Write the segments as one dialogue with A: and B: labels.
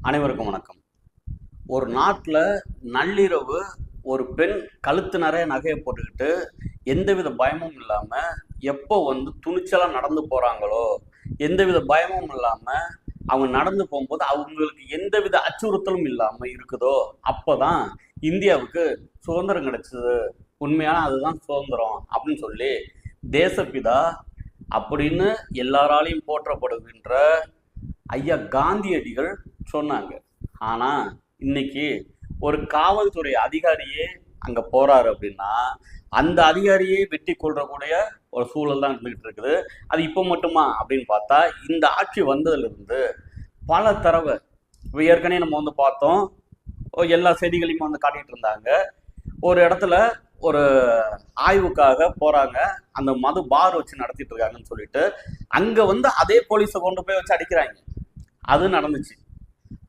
A: அனைவருக்கும் வணக்கம். ஒரு நாட்டில் நள்ளிரவு ஒரு பெண் கழுத்து நிறைய நகையை போட்டுக்கிட்டு எந்தவித பயமும் இல்லாமல் எப்போ வந்து துணிச்சலாக நடந்து போகிறாங்களோ எந்தவித பயமும் இல்லாமல் அவங்க நடந்து போகும்போது அவங்களுக்கு எந்தவித அச்சுறுத்தலும் இல்லாமல் இருக்குதோ அப்போ தான் இந்தியாவுக்கு சுதந்திரம் கிடைச்சது. உண்மையான அதுதான் சுதந்திரம் அப்படின்னு சொல்லி தேசப்பிதா அப்படின்னு எல்லாராலையும் போற்றப்படுகின்ற ஐயா காந்தியடிகள் சொன்னாங்க. ஆனா இன்னைக்கு ஒரு காவல்துறை அதிகாரியே அங்க போறாரு அப்படின்னா அந்த அதிகாரியே வெட்டி கொள்றக்கூடிய ஒரு சூழல் தான் இருந்துகிட்டு இருக்குது. அது இப்போ மட்டுமா அப்படின்னு பார்த்தா இந்த ஆட்சி வந்ததுலேருந்து பல தடவை இப்போ ஏற்கனவே நம்ம வந்து பார்த்தோம். ஓ, எல்லா செய்திகளையும் வந்து காட்டிட்டு இருந்தாங்க. ஒரு இடத்துல ஒரு ஆய்வுக்காக போறாங்க. அந்த மது பார் வச்சு நடத்திட்டு இருக்காங்கன்னு சொல்லிட்டு அங்க வந்து அதே போலீஸை கொண்டு போய் வச்சு அடிக்கிறாங்க. அது நடந்துச்சு.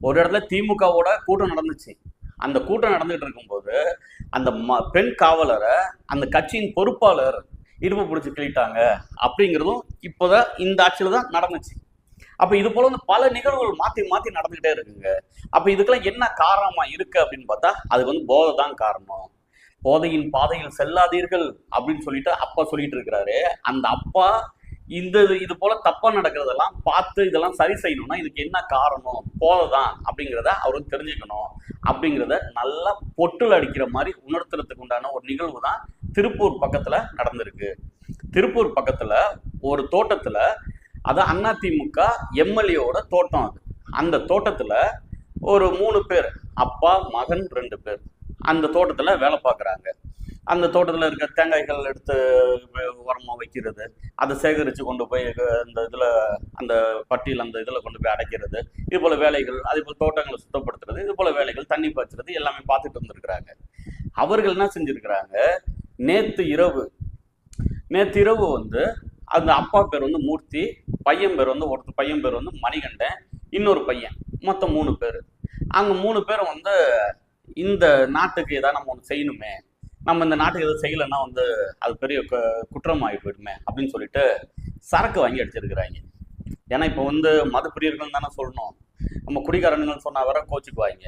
A: ஒரு இடத்துல திமுகவோட கூட்டம் நடந்துச்சு. அந்த கூட்டம் நடந்துகிட்டு இருக்கும்போது அந்த ம பெண் காவலரை அந்த கட்சியின் பொறுப்பாளர் இடுப்பு பிடிச்சி கிளிட்டாங்க அப்படிங்கிறதும் இப்போதான் இந்த ஆட்சியில் தான் நடந்துச்சு. அப்போ இது போல வந்து பல நிகழ்வுகள் மாற்றி மாற்றி நடந்துகிட்டே இருக்குங்க. அப்போ இதுக்கெல்லாம் என்ன காரணமாக இருக்கு அப்படின்னு பார்த்தா அதுக்கு வந்து போதை தான் காரணம். போதையின் பாதையில் செல்லாதீர்கள் அப்படின்னு சொல்லிட்டு அப்பா சொல்லிட்டு இருக்கிறாரு. அந்த அப்பா இந்த இது- இது போல தப்பா நடக்கிறதெல்லாம் பார்த்து இதெல்லாம் சரி செய்யணும்னா இதுக்கு என்ன காரணம்? போலதான் தான் அப்படிங்கிறத அவருக்கு தெரிஞ்சுக்கணும். அப்படிங்கிறத நல்லா பொட்டில் அடிக்கிற மாதிரி உணர்த்துறதுக்கு உண்டான ஒரு நிகழ்வு தான் திருப்பூர் பக்கத்துல நடந்திருக்கு. திருப்பூர் பக்கத்துல ஒரு தோட்டத்துல அது அதிமுக எம்எல்ஏவோட தோட்டம் அது. அந்த தோட்டத்துல ஒரு மூணு பேர் அப்பா மகன் ரெண்டு பேர். அந்த தோட்டத்துல வேலை பார்க்குறாங்க. அந்த தோட்டத்தில் இருக்க தேங்காய்கள் எடுத்து உரமாக வைக்கிறது. அதை சேகரித்து கொண்டு போய் அந்த இதில் அந்த பட்டியல் அந்த இதில் கொண்டு போய் அடைக்கிறது. இதுபோல் வேலைகள் அதே போல் தோட்டங்களை சுத்தப்படுத்துறது இதுபோல் வேலைகள் தண்ணி பாய்ச்சுறது எல்லாமே பார்த்துட்டு இருந்திருக்கிறாங்க அவர்கள் என்ன செஞ்சுருக்கிறாங்க? நேற்று இரவு நேற்று இரவு வந்து அந்த அப்பா பேர் வந்து மூர்த்தி பையன் பேர் வந்து ஒருத்தர் பையன் பேர் வந்து மணிகண்டன் இன்னொரு பையன் மொத்தம் மூணு பேர். அங்கே மூணு பேரும் வந்து இந்த நாட்டுக்கு ஏதாவது நம்ம ஒன்று செய்யணுமே நம்ம இந்த நாட்டுக்கு எதுவும் செய்யலைன்னா வந்து அது பெரிய கு- குற்றம் ஆகி போயிடுமே அப்படின்னு சொல்லிட்டு சரக்கு வாங்கி அடிச்சிருக்கிறாங்க. ஏன்னா இப்போ வந்து மது பிரியர்கள் தானே சொல்லணும். நம்ம குடிகாரனுங்கன்னு சொன்னால் வர கோச்சுக்குவாங்க.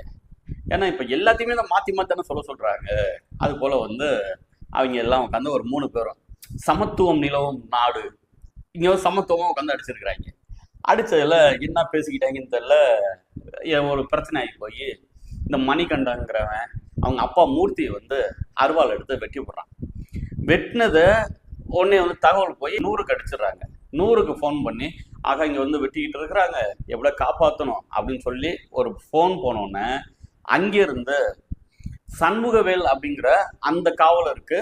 A: ஏன்னா இப்போ எல்லாத்தையுமே தான் மாற்றி மாற்றி சொல்ல சொல்கிறாங்க அது போல் வந்து அவங்க எல்லாம் உட்காந்து ஒரு மூணு பேரும். சமத்துவம் நிலவும் நாடு. இங்கே சமத்துவமாக உட்காந்து அடிச்சிருக்கிறாங்க. அடித்ததில் என்ன பேசிக்கிட்டாங்கன்னு தெரில ஏ- ஒரு பிரச்சனை ஆகி போய் இந்த மணிகண்டங்கிறவன் அவங்க அப்பா மூர்த்தியை வந்து அருவாள் எடுத்து வெட்டி விடுறான். வெட்டினதை உடனே வந்து தகவல் போய் நூறுக்கு அடிச்சிடுறாங்க. நூறுக்கு ஃபோன் பண்ணி ஆக இங்கே வந்து வெட்டிக்கிட்டு இருக்கிறாங்க. எவ்வளோ காப்பாற்றணும் அப்படின்னு சொல்லி ஒரு ஃபோன் போனோடனே அங்கேருந்து சண்முகவேல் அப்படிங்கிற அந்த காவலருக்கு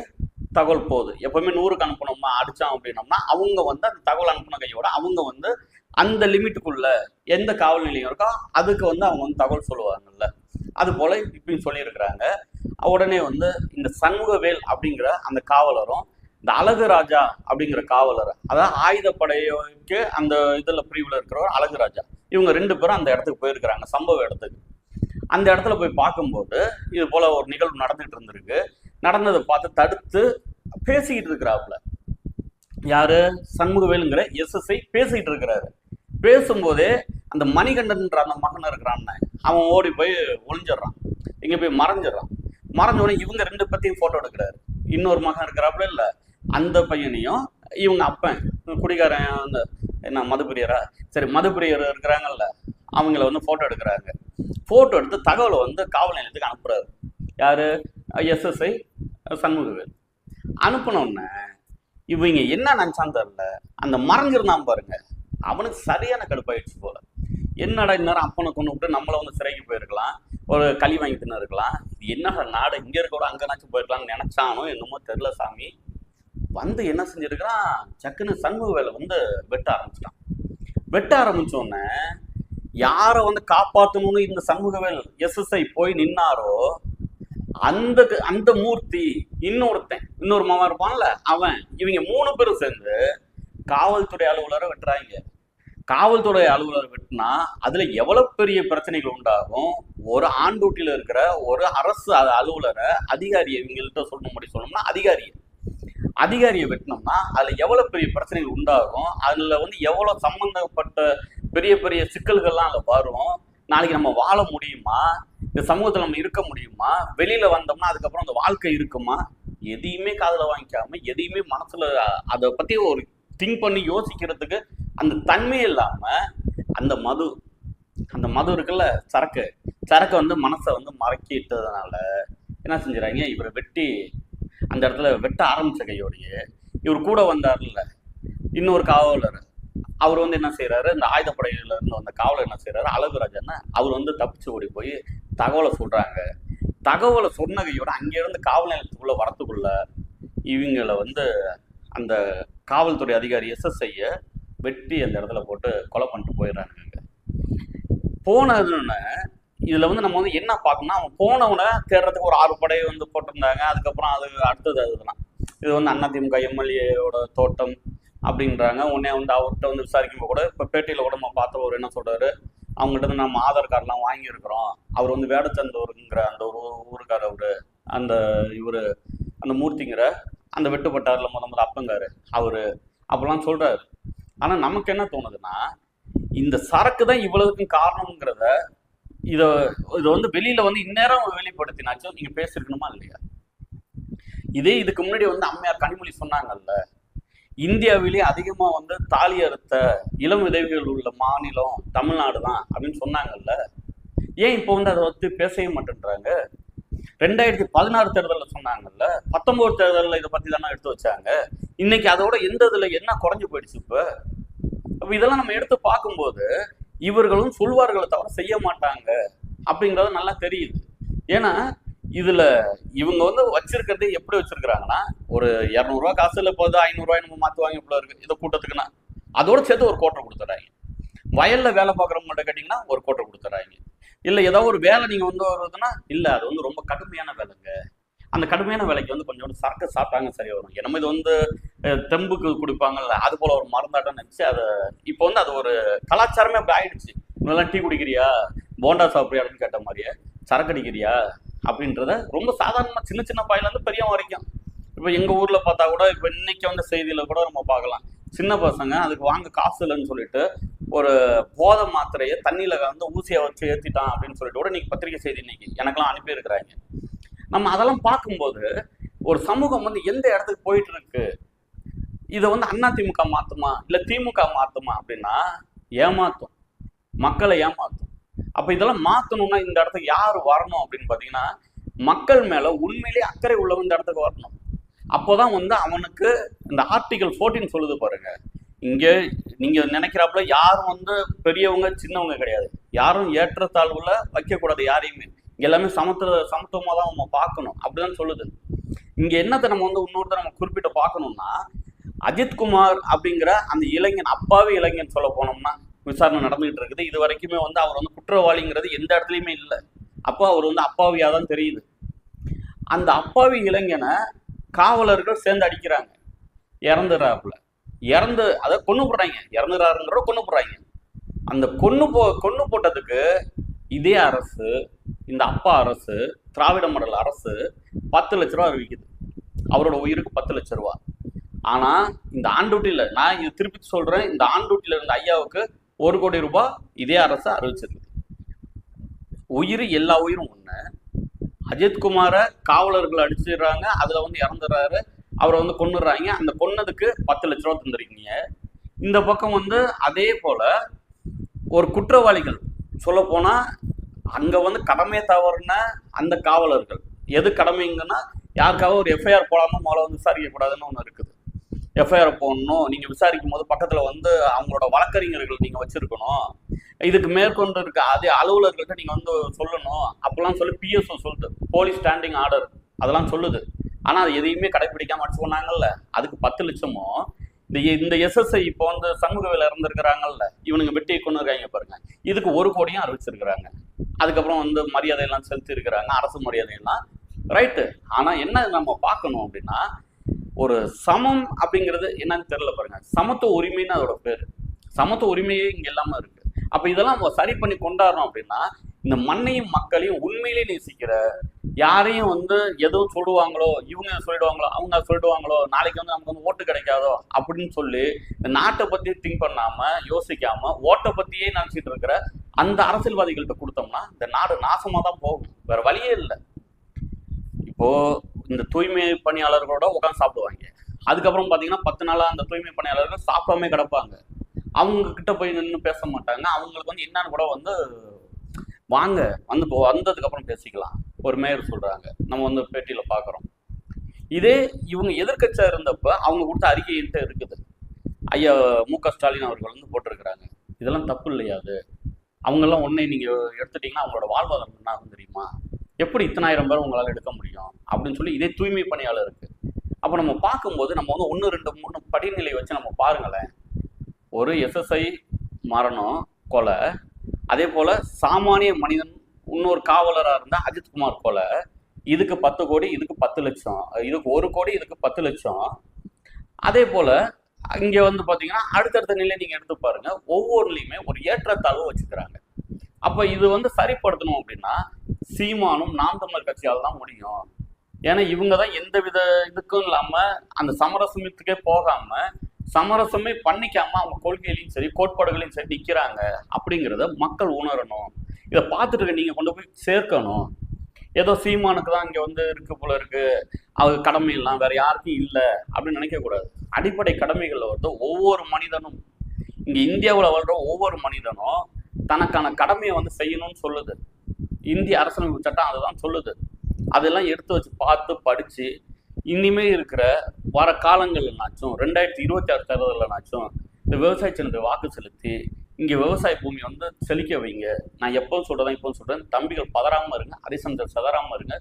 A: தகவல் போகுது. எப்பவுமே நூறுக்கு அனுப்பணுமா? அடித்தோம் அப்படின்னோம்னா அவங்க வந்து அந்த தகவல் அனுப்பின கையோட அவங்க வந்து அந்த லிமிட்டுக்குள்ள எந்த காவல் நிலையம் இருக்கோ அதுக்கு வந்து அவங்க வந்து தகவல் சொல்லுவாங்கல்ல. அது போல இப்பயும் சொல்லியிருக்கிறாங்க. உடனே வந்து இந்த சண்முகவேல் அப்படிங்கிற அந்த காவலரும் இந்த அழகு ராஜா அப்படிங்கிற காவலர் அதாவது ஆயுதப்படைக்கு அந்த இதில் பிரிவில் இருக்கிறவர் அழகு ராஜா இவங்க ரெண்டு பேரும் அந்த இடத்துக்கு போயிருக்கிறாங்க சம்பவ இடத்துக்கு. அந்த இடத்துல போய் பார்க்கும்போது இது போல ஒரு நிகழ்வு நடந்துகிட்டு இருந்திருக்கு. நடந்ததை பார்த்து தடுத்து பேசிக்கிட்டு இருக்கிறாப்புல. யாரு? சண்முகவேலுங்கிற எஸ்எஸ்ஐ பேசிக்கிட்டு இருக்கிறாரு. பேசும்போதே அந்த மணிகண்டன்ற அந்த மகன் இருக்கிறான்னு அவன் ஓடி போய் ஒளிஞ்சிடுறான். இங்கே போய் மறைஞ்சிடுறான். மறைஞ்ச உடனே இவங்க ரெண்டு பத்தியும் ஃபோட்டோ எடுக்கிறாரு. இன்னொரு மகன் இருக்கிறாப்புல இல்லை. அந்த பையனையும் இவங்க அப்பன் குடிகாரன் அந்த என்ன மதுப்பிரியரா? சரி மதுப்பிரியர் இருக்கிறாங்கல்ல அவங்கள வந்து ஃபோட்டோ எடுக்கிறாங்க. ஃபோட்டோ எடுத்து தகவலை வந்து காவல் நிலையத்துக்கு அனுப்புறாரு. யார்? எஸ்எஸ்ஐ சண்முகவேல். அனுப்பின இவங்க என்ன நினச்சான்னு தெரில அந்த மறைஞ்சிருந்தான் பாருங்க. அவனுக்கு சரியான கடுப்பாயிடுச்சு போல. என்னடா இந்நேரம் அப்பனை கொண்டு விட்டு நம்மளை வந்து சிறைக்கு போயிருக்கலாம்? ஒரு களி வாங்கி தின்னு இருக்கலாம். இது என்னடா நாடு? இங்க இருக்க அங்கனாச்சும் போயிருக்கலாம்னு நினைச்சானோ என்னமோ தெரியல சாமி. வந்து என்ன செஞ்சிருக்கிறான்? சக்குன்னு சண்முகவேலை வந்து வெட்ட ஆரம்பிச்சிட்டான். வெட்ட ஆரம்பிச்ச உடனே யாரை வந்து காப்பாற்றணும்னு இந்த சண்முக வேல் எஸ்எஸ்ஐ போய் நின்னாரோ அந்த அந்த மூர்த்தி இன்னொருத்தன் இன்னொரு மாமா இருப்பான்ல அவன். இவங்க மூணு பேரும் சேர்ந்து காவல்துறை அலுவலரை வெட்டுறாங்க. காவல்துறை அலுவலர் வெட்டினா அதுல எவ்வளவு பெரிய பிரச்சனைகள் உண்டாகும்? ஒரு ஆண் இருக்கிற ஒரு அரசு அலுவலரை அதிகாரி இவங்கள்ட்ட சொல்லணும் முடியும் சொல்லணும்னா அதிகாரி அதிகாரியை வெட்டினோம்னா அதுல எவ்வளவு பெரிய பிரச்சனைகள் உண்டாகும்? அதுல வந்து எவ்வளவு சம்பந்தப்பட்ட பெரிய பெரிய சிக்கல்கள்லாம் அதுல வரும்? நாளைக்கு நம்ம வாழ முடியுமா? இந்த சமூகத்துல நம்ம இருக்க முடியுமா? வெளியில வந்தோம்னா அதுக்கப்புறம் அந்த வாழ்க்கை இருக்குமா? எதையுமே காதல வாங்கிக்காம எதையுமே மனசுல அதை பத்தி ஒரு திங்க் பண்ணி யோசிக்கிறதுக்கு அந்த தன்மை இல்லாமல் அந்த மது அந்த மது இருக்குல்ல சரக்கு. சரக்கு வந்து மனசை வந்து மறக்கிட்டதுனால என்ன செஞ்சுறாங்க? இவரை வெட்டி அந்த இடத்துல வெட்ட ஆரம்பிச்ச கையோடையே இவர் கூட வந்தார்ல இன்னொரு காவலர். அவர் வந்து என்ன செய்கிறாரு இந்த ஆயுதப்படையில இருந்து வந்த காவலர் என்ன செய்யறாரு அழகுராஜன் அவர் வந்து தப்பிச்சு ஓடி போய் தகவலை சொல்கிறாங்க தகவலை சொன்ன கையோட காவல் நிலையத்துக்குள்ளே வரத்துக்குள்ள இவங்களை வந்து அந்த காவல்துறை அதிகாரி எஸ்எஸ்ஐய வெட்டி அந்த இடத்துல போட்டு கொலை பண்ணிட்டு போயிடுறாங்க. போனதுன்னு இதில் வந்து நம்ம வந்து என்ன பார்க்கணும்னா அவன் போனவனை தேடுறதுக்கு ஒரு ஆறு படை வந்து போட்டிருந்தாங்க. அதுக்கப்புறம் அது அடுத்தது அதுதான். இது வந்து அதிமுக எம்எல்ஏவோட தோட்டம் அப்படின்றாங்க. உடனே வந்து அவர்கிட்ட வந்து விசாரிக்கும்போது கூட இப்போ பேட்டியில் கூட நம்ம பார்த்தவர் என்ன சொல்கிறாரு அவங்ககிட்ட இருந்து நம்ம ஆதார் கார்டெலாம் வாங்கியிருக்கிறோம். அவர் வந்து வேடச்சந்தூருங்கிற அந்த ஒரு ஊருக்கார் அவர் அந்த இவர் அந்த மூர்த்திங்கிற அந்த வெட்டுப்பட்டார்ல முத முத அப்பங்காரு அவர் அப்படிலாம் சொல்கிறாரு ஆனால் நமக்கு என்ன தோணுதுன்னா இந்த சரக்கு தான் இவ்வளவுக்கும் காரணம்ங்கிறத இதை இதை வந்து வெளியில் வந்து இந்நேரம் வெளிப்படுத்தினாச்சும் நீங்கள் பேசிருக்கணுமா இல்லையா? இதே இதுக்கு முன்னாடி வந்து அம்மையார் கனிமொழி சொன்னாங்கல்ல இந்தியாவிலேயே அதிகமாக வந்து தாலி அறுத்த இளம் விதவிகள் உள்ள மாநிலம் தமிழ்நாடு தான் அப்படின்னு சொன்னாங்கல்ல ஏன் இப்போ வந்து அதை வந்து பேசவே மாட்டேன்றாங்க? ரெண்டாயிரத்தி பதினாறு தேர்தலில் சொன்னாங்கல்ல பத்தொன்பது தேர்தலில் இதை பற்றி தானே எடுத்து வச்சாங்க. இன்னைக்கு அதோட எந்த இதில் என்ன குறைஞ்சு போயிடுச்சு இப்போ? அப்போ இதெல்லாம் நம்ம எடுத்து பார்க்கும்போது இவர்களும் சொல்வார்களை தவிர செய்ய மாட்டாங்க அப்படிங்கிறது நல்லா தெரியுது. ஏன்னா இதில் இவங்க வந்து வச்சிருக்கிறது எப்படி வச்சிருக்கிறாங்கன்னா ஒரு இரநூறுவா காசு இல்லை போகுது ஐநூறுரூவாய் நம்ம மாற்றுவாங்க இவ்வளோ இருக்கு இதை கூட்டத்துக்குன்னா. அதோட சேர்த்து ஒரு கோட்டை கொடுத்துட்றாங்க. வயலில் வேலை பார்க்குறவங்கள்ட்ட கேட்டிங்கன்னா ஒரு கோட்டை கொடுத்துட்றாங்க. இல்லை ஏதோ ஒரு வேலை நீங்கள் வந்து வருதுன்னா இல்லை அது வந்து ரொம்ப கடுமையான வேலைங்க. அந்த கடுமையான வேலைக்கு வந்து கொஞ்சம் சரக்கு சாப்பிட்டாங்க சரியா வரும். ஏன்னா இது வந்து தெம்புக்கு குடிப்பாங்கல்ல அது போல ஒரு மருந்தாட்டம் நினச்சி அதை இப்போ வந்து அது ஒரு கலாச்சாரமே அப்படி ஆயிடுச்சு. முன்னெல்லாம் டீ குடிக்கிறியா? போண்டா சாப்பிட்றியா அப்படின்னு கேட்ட மாதிரியே சரக்கு அடிக்கிறியா? அப்படின்றத ரொம்ப சாதாரணமாக சின்ன சின்ன பாயிலேருந்து பெரிய வரைக்கும். இப்போ எங்கள் ஊரில் பார்த்தா கூட இப்போ இன்னைக்கு வந்த செய்தியில கூட நம்ம பார்க்கலாம். சின்ன பசங்க அதுக்கு வாங்க காசு இல்லைன்னு சொல்லிட்டு ஒரு போதை மாத்திரையை தண்ணியில் வந்து ஊசியை வச்சு ஏற்றிட்டான் அப்படின்னு சொல்லிட்டு கூட இன்னைக்கு பத்திரிகை செய்தி இன்னைக்கு எனக்கெல்லாம் அனுப்பி இருக்கிறாங்க நம்ம அதெல்லாம் பார்க்கும்போது ஒரு சமூகம் வந்து எந்த இடத்துக்கு போயிட்டு இருக்கு இதை வந்து அண்ணா திமுக மாற்றுமா இல்லை திமுக மாற்றுமா அப்படின்னா ஏமாத்தும். மக்களை ஏமாத்தும். அப்போ இதெல்லாம் மாற்றணும்னா இந்த இடத்துக்கு யார் வரணும் அப்படின்னு பார்த்தீங்கன்னா மக்கள் மேலே உண்மையிலே அக்கறை உள்ளவன் இந்த இடத்துக்கு வரணும். அப்போதான் வந்து அவனுக்கு இந்த ஆர்டிகல் 14 சொல்லுது பாருங்க. இங்கே நீங்க நினைக்கிறாப்புல யாரும் வந்து பெரியவங்க சின்னவங்க கிடையாது. யாரும் ஏற்றத்தாழ்வுல வைக்கக்கூடாது யாரையுமே. இங்க எல்லாமே சமத்துவ சமத்துவமா தான் நம்ம பார்க்கணும். அப்படிதான் சொல்லுது. இங்க என்னத்தை நம்ம வந்து இன்னொருத்த நம்ம குறிப்பிட்டு பார்க்கணும்னா அஜித்குமார் அப்படிங்கிற அந்த இளைஞன் அப்பாவி இளைஞன் சொல்ல போனோம்னா விசாரணை நடந்துகிட்டு இருக்குது. இது வரைக்குமே வந்து அவர் வந்து குற்றவாளிங்கிறது எந்த இடத்துலையுமே இல்லை. அப்போ அவர் வந்து அப்பாவியா தான் தெரியுது. அந்த அப்பாவி இளைஞனை காவலர்கள் சேர்ந்து அடிக்கிறாங்க. இறந்துடுறாப்புல இறந்து அதை கொண்டு போடுறாங்க. இறந்துறாருங்கிற கொண்டு போடுறாங்க. அந்த கொண்டு போ கொண்டு போட்டதுக்கு இதே அரசு இந்த அப்பா அரசு திராவிட மண்டல அரசு பத்து லட்ச ரூபா அறிவிக்குது அவரோட உயிருக்கு பத்து லட்ச ரூபா. ஆனா இந்த ஆண்டூட்டியில நான் இது திருப்பி சொல்றேன் இந்த ஆண்டூட்டியில இருந்த ஐயாவுக்கு ஒரு கோடி ரூபாய் இதே அரசு அறிவிச்சிருக்கு. உயிர் எல்லா உயிரும் ஒண்ணு. அஜித்குமாரை காவலர்கள் அடிச்சிடுறாங்க அதுல வந்து இறந்துடுறாரு அவரை வந்து கொன்னுடுறாங்க. அந்த கொன்னதுக்கு பத்து லட்ச ரூபா தந்துருக்கீங்க. இந்த பக்கம் வந்து அதே போல ஒரு குற்றவாளிகள் சொல்ல போனா அங்க வந்து கடமையை தவறுன அந்த காவலர்கள். எது கடமைங்கன்னா யாருக்காவது ஒரு எஃப்ஐஆர் போடாமல் முதல்ல வந்து விசாரிக்க கூடாதுன்னு இருக்குது. எஃப்ஐஆர் போடணும். நீங்க விசாரிக்கும் போது பக்கத்துல வந்து அவங்களோட வழக்கறிஞர்கள் நீங்க வச்சிருக்கணும். இதுக்கு மேற்கொண்டு இருக்க அதே அலுவலர்கள்ட்ட நீங்க வந்து சொல்லணும். அப்பெல்லாம் சொல்லி பிஎஸ்ஓ சொல்லுது போலீஸ் ஸ்டாண்டிங் ஆர்டர் அதெல்லாம் சொல்லுது. ஆனால் அது எதையுமே கடைபிடிக்காம அடிச்சு போனாங்கல்ல அதுக்கு பத்து லட்சமும் இந்த இந்த எஸ்எஸ்ஐ இப்போ வந்து சண்முகவேல இருந்திருக்கிறாங்கல்ல இவனுங்க வெட்டி கொண்டு இருக்காங்க பாருங்க. இதுக்கு ஒரு கோடியும் அறிவிச்சிருக்கிறாங்க. அதுக்கப்புறம் வந்து மரியாதையெல்லாம் செலுத்தி இருக்கிறாங்க அரசு மரியாதையெல்லாம். ரைட்டு ஆனால் என்ன நம்ம பார்க்கணும் அப்படின்னா ஒரு சமம் அப்படிங்கிறது என்னன்னு தெரியல பாருங்க. சமத்துவ உரிமைன்னு அதோட பேர். சமத்துவ உரிமையே இங்கே இல்லாமல் இருக்கு. அப்போ இதெல்லாம் நம்ம சரி பண்ணி கொண்டாடுறோம் அப்படின்னா இந்த மண்ணையும் மக்களையும் உண்மையிலேயே நேசிக்கிற யாரையும் வந்து எதுவும் சொல்லுவாங்களோ இவங்க சொல்லிடுவாங்களோ அவங்க சொல்லிடுவாங்களோ நாளைக்கு வந்து நமக்கு வந்து ஓட்டு கிடைக்காதோ அப்படின்னு சொல்லி இந்த நாட்டை பத்தி திங்க் பண்ணாம யோசிக்காம ஓட்டை பத்தியே நினைச்சிட்டு இருக்கிற அந்த அரசியல்வாதிகள்கிட்ட கொடுத்தோம்னா இந்த நாடு நாசமா தான் போகும். வேற வழியே இல்லை. இப்போ இந்த தூய்மை பணியாளர்களோட உட்காந்து சாப்பிடுவாங்க. அதுக்கப்புறம் பார்த்தீங்கன்னா பத்து நாளாக அந்த தூய்மை பணியாளர்கள் சாப்பிடாம கிடப்பாங்க. அவங்க கிட்ட போய் நின்று பேச மாட்டாங்க. அவங்களுக்கு வந்து என்னன்னு கூட வந்து வாங்க. வந்து போ- வந்ததுக்கு அப்புறம் பேசிக்கலாம். ஒரு மேயர் சொல்றாங்க. நம்ம வந்து பேட்டியில பார்க்குறோம் இதே இவங்க எதிர்க்கட்சியா இருந்தப்ப அவங்க கொடுத்த அறிக்கையிட்ட இருக்குது. ஐயா மு க ஸ்டாலின் அவர்கள் வந்து போட்டிருக்கிறாங்க. இதெல்லாம் தப்பு இல்லையா அது? அவங்கெல்லாம் ஒன்னே நீங்கள் எடுத்துட்டீங்கன்னா அவங்களோட வாழ்வாதாரம் என்ன ஆகும் தெரியுமா? எப்படி இத்தனாயிரம் பேர் உங்களால் எடுக்க முடியும்? அப்படின்னு சொல்லி இதே தூய்மை பணியாளர் இருக்குது அப்போ நம்ம பார்க்கும்போது நம்ம வந்து ஒன்று ரெண்டு மூணு படிநிலை வச்சு நம்ம பாருங்களேன். ஒரு எஸ்எஸ்ஐ மரணம் கொலை. அதே போல் சாமானிய மனிதன் இன்னொரு காவலராக இருந்தால் அஜித்குமார் கொலை இதுக்கு பத்து கோடி இதுக்கு பத்து லட்சம். இதுக்கு ஒரு கோடி இதுக்கு பத்து லட்சம். அதே போல் இங்கே வந்து பார்த்தீங்கன்னா அடுத்தடுத்த நிலை நீங்கள் எடுத்து பாருங்கள் ஒவ்வொன்றுலையுமே ஒரு ஏற்றத்தாழ்வு வச்சுக்கிறாங்க. அப்போ இது வந்து சரிப்படுத்தணும் அப்படின்னா சீமானும் நாம் தமிழர் கட்சியால் தான் முடியும். ஏன்னா இவங்க தான் எந்த வித இதுக்கும் இல்லாமல் அந்த சமரசமத்துக்கே போகாமல் சமரசமே பண்ணிக்காமல் அவங்க கொள்கையிலையும் சரி கோட்பாடுகளையும் சரி நிற்கிறாங்க அப்படிங்கிறத மக்கள் உணரணும். இதை பார்த்துட்டு நீங்கள் கொண்டு போய் சேர்க்கணும். ஏதோ சீமானுக்கு தான் இங்கே வந்து இருக்கு போல இருக்கு. அவங்க கடமை எல்லாம் வேற யாருக்கும் இல்லை அப்படின்னு நினைக்கக்கூடாது அடிப்படை கடமைகளில் வந்து ஒவ்வொரு மனிதனும் இங்கே இந்தியாவில் வாழ்ற ஒவ்வொரு மனிதனும் தனக்கான கடமையை வந்து செய்யணும்னு சொல்லுது. இந்திய அரசியலமைப்பு சட்டம் அதுதான் சொல்லுது. அதெல்லாம் எடுத்து வச்சு பார்த்து படித்து இனிமே இருக்கிற வர காலங்கள்னாச்சும் ரெண்டாயிரத்தி இருபத்தி ஆறு தேர்தலில்னாச்சும் இந்த விவசாய சின்னத்தை வாக்கு செலுத்தி இங்கே விவசாய பூமி வந்து செழிக்க வைங்க. நான் எப்பவும் சொல்கிறேன் இப்பவும் சொல்கிறேன் தம்பிகள் பதறாமல் இருங்க ஹரிசந்தர் சதறாமல் இருங்க.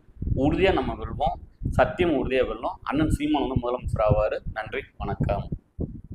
A: உறுதியாக நம்ம வெல்வோம். சத்தியம் உறுதியாக வெல்லும் அண்ணன் சீமான் வந்து முதலமைச்சர் ஆவார். நன்றி வணக்கம்.